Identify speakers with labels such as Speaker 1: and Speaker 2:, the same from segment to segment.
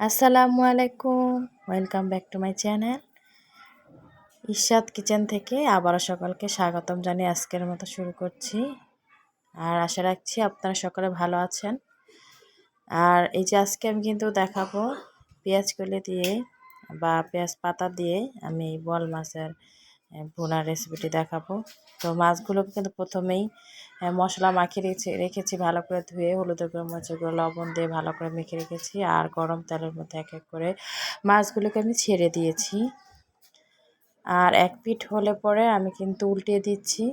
Speaker 1: আসসালামু আলাইকুম। Welcome back to my channel Ishad kitchen থেকে আবারও সকলকে স্বাগতম জানিয়ে আজকের মতো শুরু করছি। আর আশা রাখছি আপনারা সকলে ভালো আছেন। আর এই যে আজকে আমি কিন্তু দেখাবো পেঁয়াজ কলি দিয়ে বা পেঁয়াজ পাতা দিয়ে আমি বল মাছের ভুনার রেসিপিটি দেখাবো। তো মাছগুলোকে কিন্তু প্রথমেই মশলা মাখিয়ে রেখেছি রেখেছি ভালো করে ধুয়ে হলুদের গুঁড়ো মরিচের গুঁড়ো, লবণ দিয়ে ভালো করে মেখে রেখেছি আর গরম তেলের মধ্যে এক এক করে মাছগুলোকে আমি ছেড়ে দিয়েছি। আর এক পিঠ হলে পরে আমি কিন্তু উল্টিয়ে দিচ্ছি।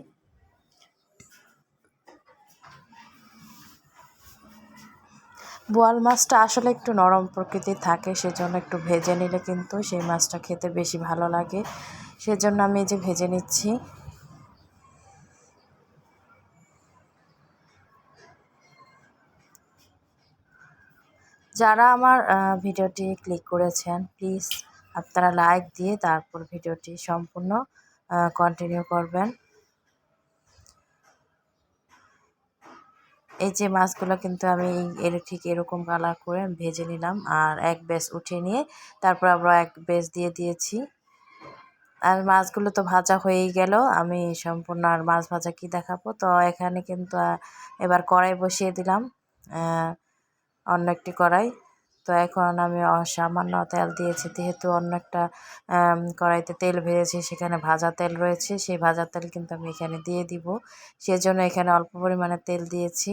Speaker 1: বোয়াল মাছটা আসলে একটু নরম প্রকৃতির থাকে, সেজন্য একটু ভেজে নিলে কিন্তু সেই মাছটা খেতে বেশি ভালো লাগে। সেজন্য আমি এই যে ভেজে নিচ্ছি। যারা আমার ভিডিওটি ক্লিক করেছেন, প্লিজ আপনারা লাইক দিয়ে তারপর ভিডিওটি সম্পূর্ণ কন্টিনিউ করবেন। এই যে মাছগুলো কিন্তু আমি এর ঠিক এরকম কালার করে ভেজে নিলাম, আর এক বেস উঠিয়ে নিয়ে তারপর আবার এক বেস দিয়ে দিয়েছি। আর মাছগুলো তো ভাজা হয়েই গেল। আমি সম্পূর্ণ আর মাছ ভাজা কি দেখাবো? তো এখানে কিন্তু এবার কড়াই বসিয়ে দিলাম অন্য একটি কড়াই। তো এখন আমি সামান্য তেল দিয়েছি, যেহেতু অন্য একটা কড়াইতে তেল ভেজেছি, সেখানে ভাজা তেল রয়েছে, সেই ভাজা তেল কিন্তু আমি এখানে দিয়ে দিব। সেজন্য এখানে অল্প পরিমাণে তেল দিয়েছি,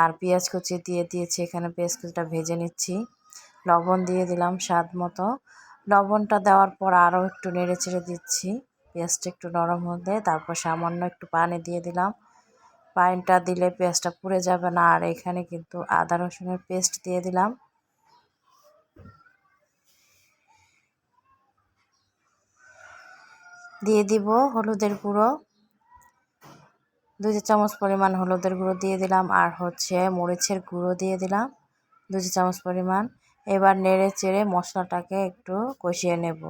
Speaker 1: আর পেঁয়াজ কুচি দিয়ে দিয়েছি, এখানে পেঁয়াজ কুচিটা ভেজে নিচ্ছি। লবণ দিয়ে দিলাম স্বাদ মতো লবণটা দেওয়ার পর আরও একটু নেড়ে চেড়ে দিচ্ছি। পেঁয়াজটা একটু নরম হতে, তারপর সামান্য একটু পানি দিয়ে দিলাম। পানিটা দিলে পেঁয়াজটা পুড়ে যাবে না, আর এখানে কিন্তু আদা রসুনের পেস্ট দিয়ে দিলাম। দিয়ে দিব হলুদের গুঁড়ো। দুই চামচ পরিমাণ হলুদের গুঁড়ো দিয়ে দিলাম, আর হচ্ছে মরিচের গুঁড়ো দিয়ে দিলাম, দুই চামচ পরিমাণ। এবার নেড়ে চেড়ে মশলাটাকে একটু কষিয়ে নেব।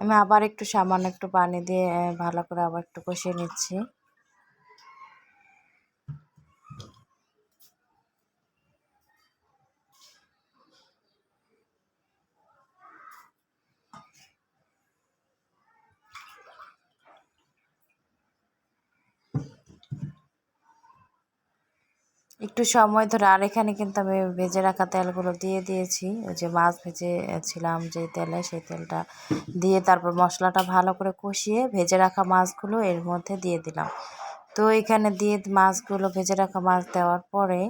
Speaker 1: আমি আবার একটু সামান্য একটু পানি দিয়ে ভালো করে আবার একটু কষিয়ে নিচ্ছি। একটু সময় ধরে, আর এখানে কিন্তু আমি ভেজে রাখা তেলগুলো দিয়ে দিয়েছি। ওই যে মাছ ভেজেছিলাম যে তেলে, সেই তেলটা দিয়ে তারপর মশলাটা ভালো করে কষিয়ে ভেজে রাখা মাছগুলো এর মধ্যে দিয়ে দিলাম। তো এখানে দিয়ে মাছগুলো, ভেজে রাখা মাছ দেওয়ার পরে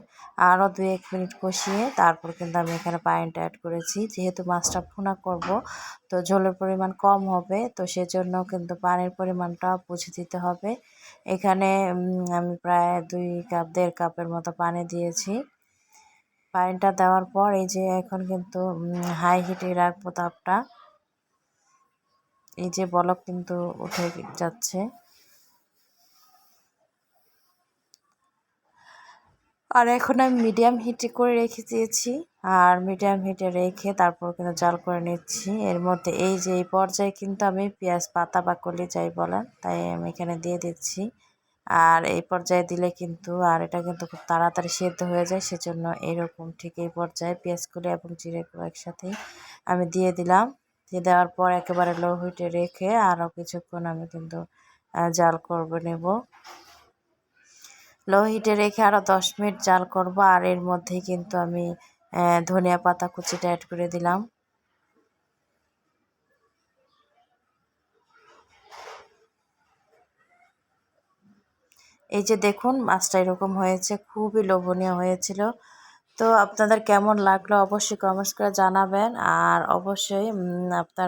Speaker 1: আরও দু এক মিনিট কষিয়ে তারপর কিন্তু আমি এখানে পানিটা অ্যাড করেছি। যেহেতু মাছটা ফোনা করব, তো ঝোলের পরিমাণ কম হবে, তো সেজন্য কিন্তু পানির পরিমাণটা বুঝে দিতে হবে। এখানে আমি প্রায় দুই কাপ, দেড় কাপের মতো পানি দিয়েছি। পানিটা দেওয়ার পর এই যে এখন কিন্তু হাই হিটে রাখব তাপটা। এই যে বলক কিন্তু উঠে যাচ্ছে। আর এখন আমি মিডিয়াম হিটে করে রেখে দিয়েছি। আর মিডিয়াম হিটে রেখে তারপর কিন্তু জাল করে নিচ্ছি। এর মধ্যে এই যে এই পর্যায়ে কিন্তু আমি পেঁয়াজ, পাতা বা কলি যাই বলেন, তাই আমি এখানে দিয়ে দিচ্ছি। আর এই পর্যায়ে দিলে কিন্তু, আর এটা কিন্তু খুব তাড়াতাড়ি সেদ্ধ হয়ে যায়, সেজন্য এরকম ঠিক এই পর্যায়ে পেঁয়াজ, কলি এবং জিরে একসাথেই আমি দিয়ে দিলাম। দিয়ে দেওয়ার পর একেবারে লো হিটে রেখে আরও কিছুক্ষণ আমি কিন্তু জাল করব, নেব। লো হিটে রেখে আরও দশ মিনিট জাল করব, আর এর মধ্যেই কিন্তু আমি ধনিয়া পাতা কুচিটা অ্যাড করে দিলাম। এই যে দেখুন, মাছটা এরকম হয়েছে, খুবই লোভনীয় হয়েছিল। তো আপনাদের কেমন লাগল অবশ্যই কমেন্টস করে জানাবেন। আর অবশ্যই আপনার